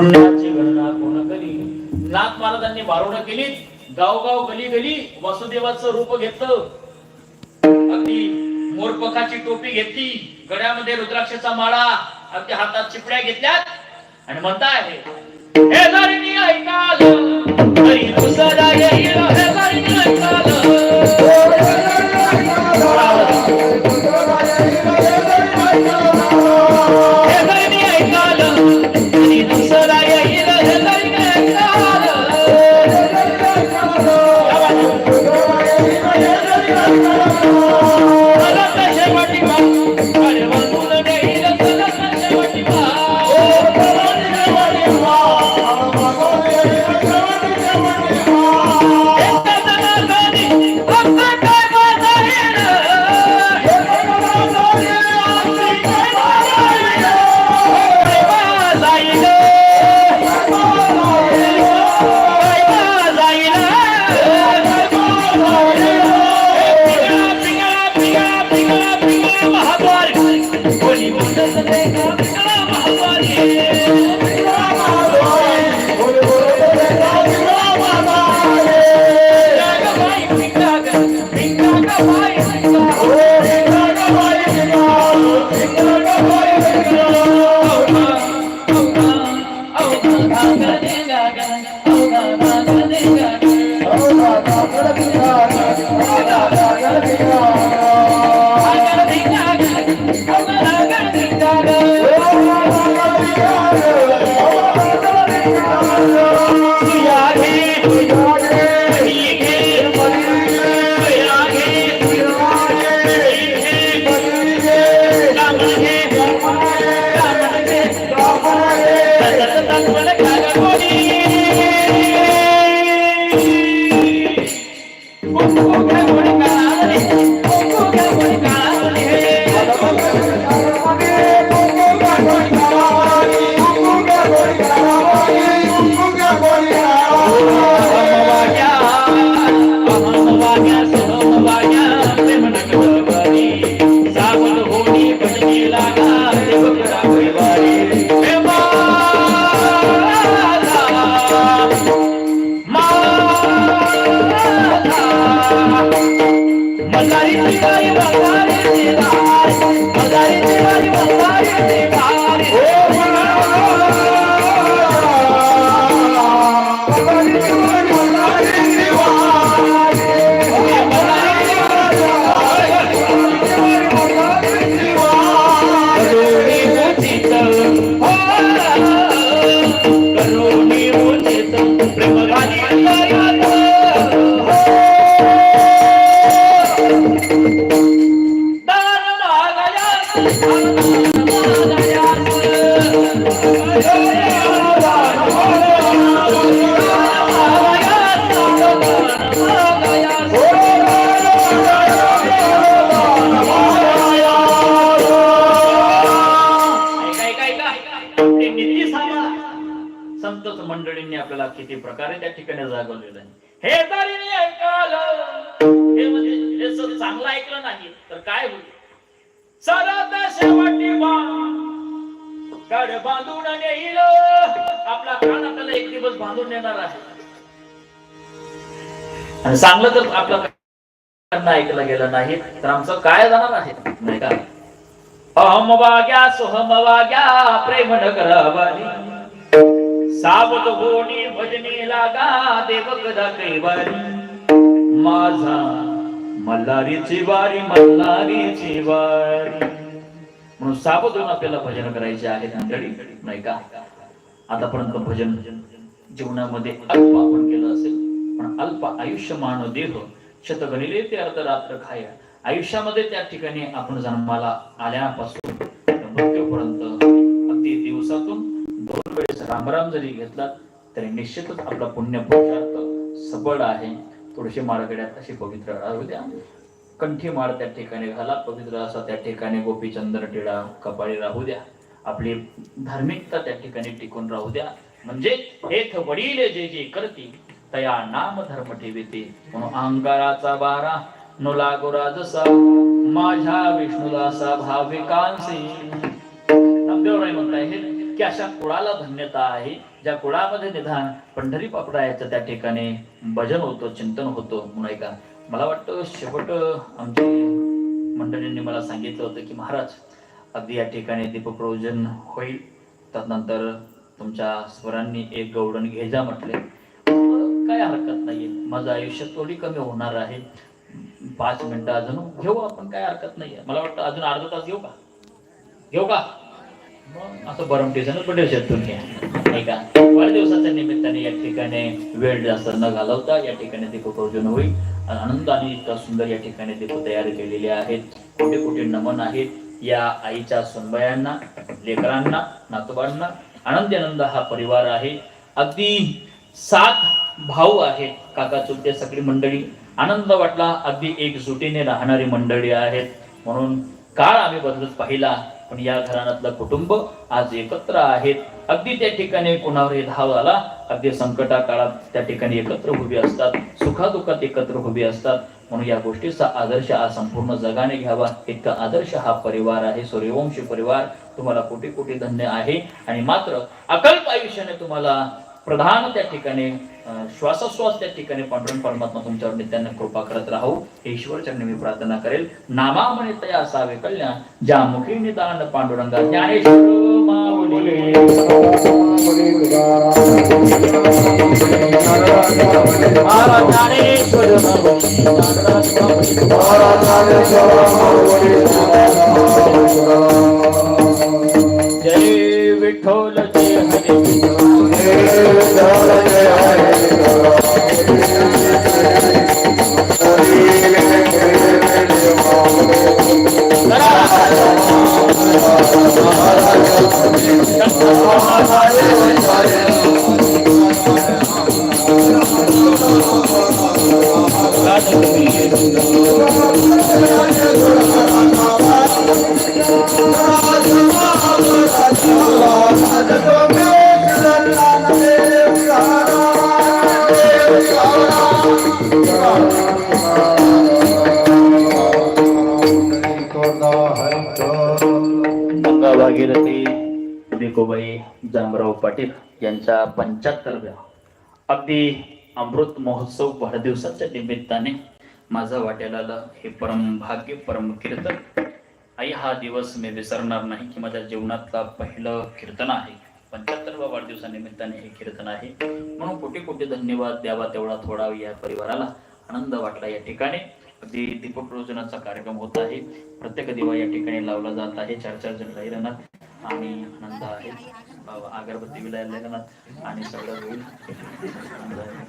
पुण्याची गणना कोण करी नाथ महाराजांनी बारोडं केली गावगाव गली गली वसुदेवाचं रूप घेतलं. अगदी मोरपखाची टोपी घेतली. गड्यामध्ये रुद्राक्षाचा माळा अगदी हातात चिपड्या घेतल्यात. आणि म्हणता आहे धरणी हे ऐकाल ऐका, ऐका, ऐका. मंडळींनी आपल्याला किती प्रकारे त्या ठिकाणी जागवलेलं आहे हे तरी ऐकलं हे म्हणजे हे चांगलं ऐकलं नाही तर काय होईल सरत शेवटी कड बांधून नेईल आपला कान आपल्याला एक दिवस बांधून नेणार आहे. आणि चांगलं तर आपलं ऐकलं गेलं नाही तर आमचं काय जाणार आहे? नाही का? अहम वाग्या सोहम वाग्या प्रेम न करावानी. सावध होणी भजनी लागा देव कदा कैवारी माझा मल्हारीची वारी मल्हारीची वारी. म्हणून सावध होऊन आपल्याला भजन करायचे आहे मंडळी नाही का? आतापर्यंत भजन जीवनामध्ये अल्प आपण केलं असेल पण अल्प आयुष्य मानव देह शतगणिले ते अर्ध रात्र खाया. आयुष्यामध्ये त्या ठिकाणी आपण जन्माला आल्यापासून मृत्यूपर्यंत अगदी दिवसातून दोन वेळेस रामराम जरी घेतला तरी निश्चितच आपला पुण्य पुरुषार्थ सबळ आहे. थोडीशी माळगड्यात अशी पवित्र राहू द्या. कंठी माळ त्या ठिकाणी घाला पवित्र असा त्या ठिकाणी गोपीचंद्र टिळा कपाळी राहू द्या. आपली धार्मिकता त्या ठिकाणी टिकून राहू द्या. म्हणजे हेथ वडील जे जे करती तया नाम धर्म ठेविते म्हणून अंगाराचा बारा नो लागो माझ्या विष्णुदासा भाविकांसी नामदेवराय म्हणताय हे की अशा कुळाला धन्यता आहे ज्या कुळामध्ये निधान पंढरी पापडायचं त्या ठिकाणी भजन होतं चिंतन होतं. म्हणून ऐका मला वाटतं शेवट आमची मंडळींनी मला सांगितलं होतं की महाराज अगदी या ठिकाणी दीपप्रयोजन होईल. त्यानंतर तुमच्या स्वरांनी एक गौडण घेजा म्हटले. काय हरकत नाहीये. माझं आयुष्य थोडी कमी होणार आहे. पाच मिनिटं अजून घेऊ आपण काय हरकत नाहीये. मला वाटतं अजून अर्धा तास घेऊ का? घेऊ का? असं बरं टेन्शनच पटेल शेतून घ्या. नाही का? वाढदिवसाच्या निमित्ताने या ठिकाणी वेळ जास्त न घालवता या ठिकाणी दीपप्रयोजन होईल. आणि आनंदाने इतका सुंदर या ठिकाणी दीप तयार केलेले आहेत. कोटी कोटी नमन आहेत या आईच्या सुनबायांना लेकरांना नातोबांना आनंदी आनंद हा परिवार आहे. अगदी सात भाऊ आहेत काका चुलते सगळी मंडळी. आनंद वाटला अगदी एकजुटीने राहणारी मंडळी आहेत. म्हणून काळ आम्ही बदलत पाहिला. पण या घराण्यातलं कुटुंब आज एकत्र आहेत. अगदी त्या ठिकाणी कोणावरही धाव आला अगदी संकटा काळात त्या ठिकाणी एकत्र उभे असतात सुखादुखात एकत्र उभे असतात. म्हणून या गोष्टीचा आदर्श आज संपूर्ण जगाने घ्यावा. इतका आदर्श हा परिवार आहे सूर्यवंशी परिवार. तुम्हाला कोटी कोटी धन्य आहे. आणि मात्र अकल्प आयुष्याने तुम्हाला प्रधान त्या ठिकाणी श्वासोश्वास त्या ठिकाणी पांडुरंग परमात्मा तुमच्यावर नित्याने कृपा करत राहू. ईश्वर चरणी मी प्रार्थना करेल. नामामणे तया असावे कल्याण. ज्या मुखी निदान पांडुरंगा ज्ञानेश्वर माऊली. जय विठ्ठल जय हरे विठ्ठल. हरे. पंच्याहत्तरव्या अगदी अमृत महोत्सव वाढदिवसाच्या निमित्ताने माझा वाट्याला आलं हे परम भाग्य परम कीर्तन. आई हा दिवस मी विसरणार नाही की माझ्या जीवनातला पहिलं कीर्तन आहे. पंच्याहत्तरव्या वाढदिवसानिमित्ताने हे कीर्तन आहे. म्हणून कोटी कोटी धन्यवाद द्यावा तेवढा थोडा या परिवाराला आनंद वाटला या ठिकाणी. अगदी दीपप्रयोजनाचा कार्यक्रम होत आहे. प्रत्येक दिवा या ठिकाणी लावला जात आहे. चार चार जण राही आणि आनंद आहे. अगरबत्ती विलायला राहणार आणि सगळं होईल आनंद आहे.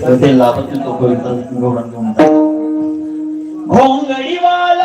तर ते लाभतील तोपर्यंत गौरव घेऊन जा. घोंगडीवाला घोंगडीवाला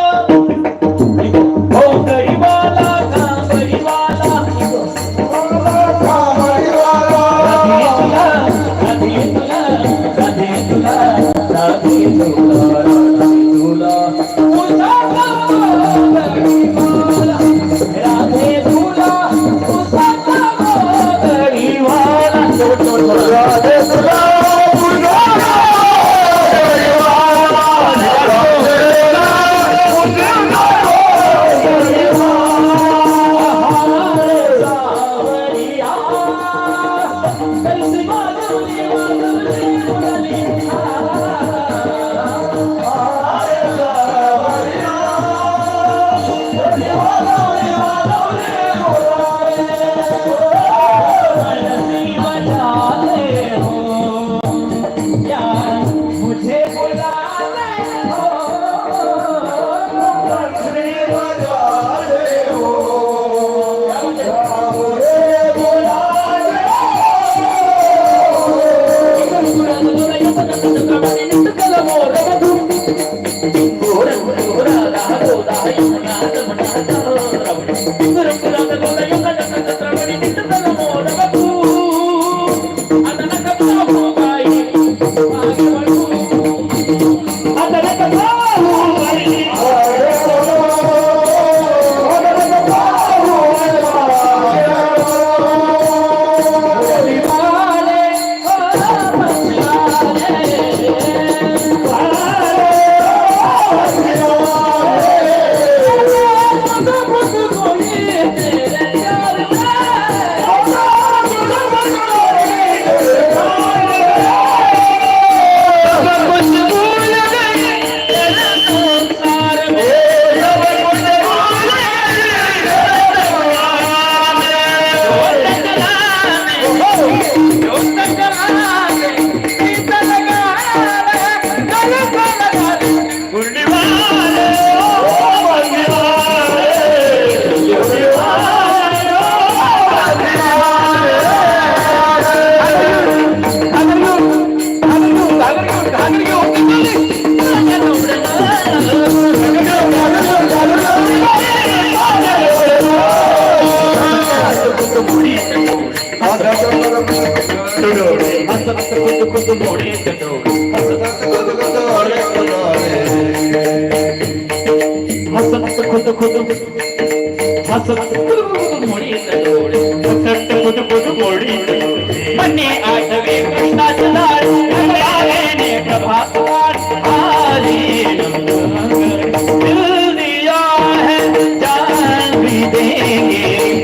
yeah.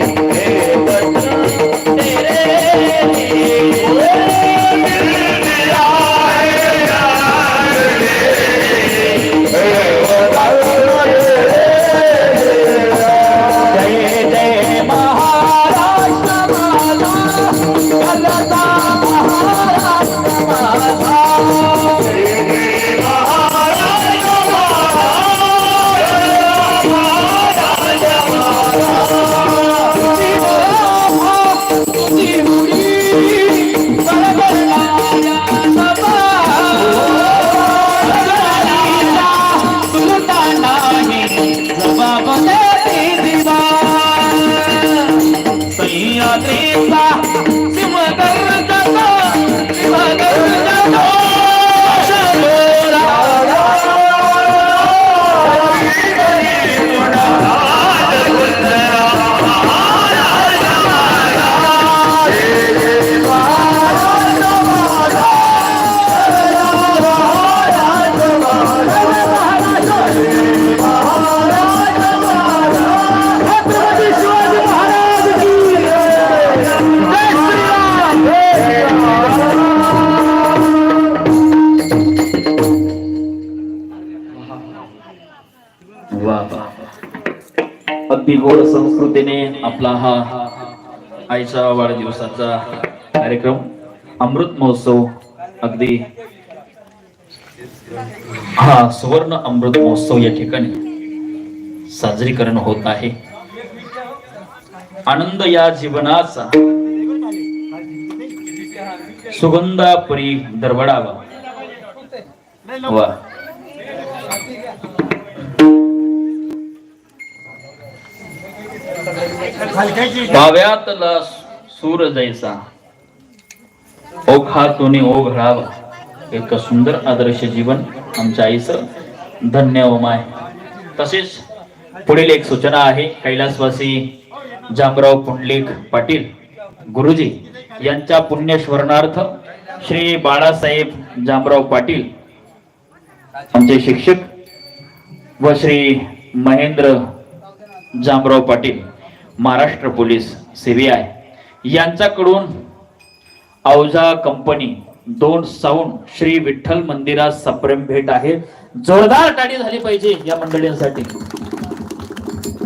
संस्कृतीने आपला हा आईचा वाढदिवसाचा कार्यक्रम अमृत महोत्सव अगदी हा सुवर्ण अमृत महोत्सव या ठिकाणी साजरीकरण होत आहे. आनंद या जीवनाचा सुगंधापुरी दरवडावा. वा. पाव्यातला सूर जैसा ओघ राहावा. एक सुंदर आदर्श जीवन आमच्या आईचं धन्य ओमाय तसेच पुढील एक सूचना आहे कैलासवासी जामराव पुंडलिक पाटील गुरुजी यांच्या पुण्यस्मरणार्थ श्री बाळासाहेब जामराव पाटील आमचे शिक्षक व श्री महेंद्र जामराव पाटील महाराष्ट्र पोलीस सीबीआय यांच्याकडून औजा कंपनी दोन साऊंड श्री विठ्ठल मंदिरात सप्रेम भेट आहे. जोरदार टाळी झाली पाहिजे या मंडळींसाठी.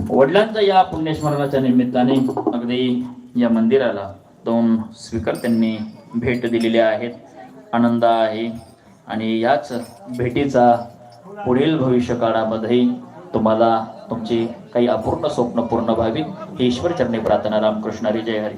वडिलांच्या या पुण्यस्मरणाच्या निमित्ताने अगदी या मंदिराला दोन स्पीकर त्यांनी भेट दिलेल्या आहेत. आनंद आहे. आणि याच भेटीचा पुढील भविष्य काळामध्ये तुम्हाला तुमची काही अपूर्ण स्वप्न पूर्ण व्हावी ही ईश्वर चरणी प्रार्थना रामकृष्ण हरी जय हरी.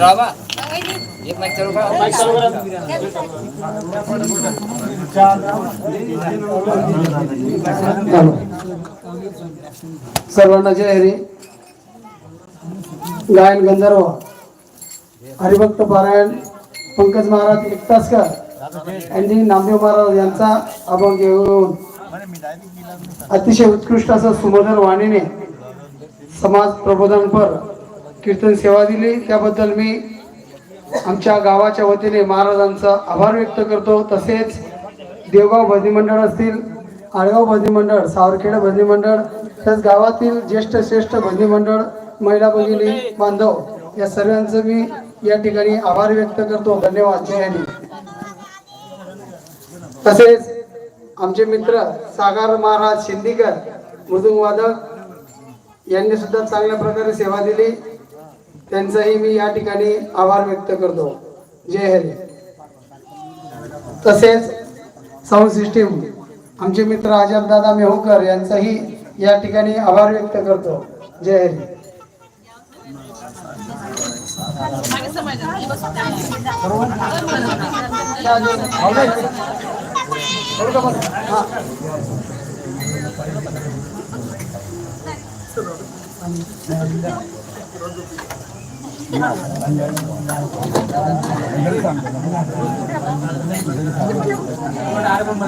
राहा बा. सर्वांना जय हरी. गायन गंधर्व हरिभक्त पारायण पंकज महाराज एकतासकर यांनी नामदेव महाराज यांचा अभंग घेऊन अतिशय उत्कृष्ट असं सुमधुर वाणीने समाज प्रबोधनपर कीर्तन सेवा दिली. त्याबद्दल मी आमच्या गावाच्या वतीने महाराजांचा आभार व्यक्त करतो. तसेच देवगाव भजनी मंडळ असतील आळगाव भजनी मंडळ सावरखेडा भजनी मंडळ तसेच गावातील ज्येष्ठ श्रेष्ठ भजनी मंडळ महिला भगिनी बांधव या सर्वांचं मी या ठिकाणी आभार व्यक्त करतो. धन्यवाद. जय हिंद. तसेच आमचे मित्र सागर महाराज शिंदीकर मृदुंग वादक यांनी सुद्धा चांगल्या प्रकारे सेवा दिली. त्यांचाही मी या ठिकाणी आभार व्यक्त करतो. जय हरी तसेच साऊंड सिस्टीम आमचे मित्र अजबदादा मेहोकर यांचाही या ठिकाणी आभार व्यक्त करतो. जय हरी ஆரம்பம்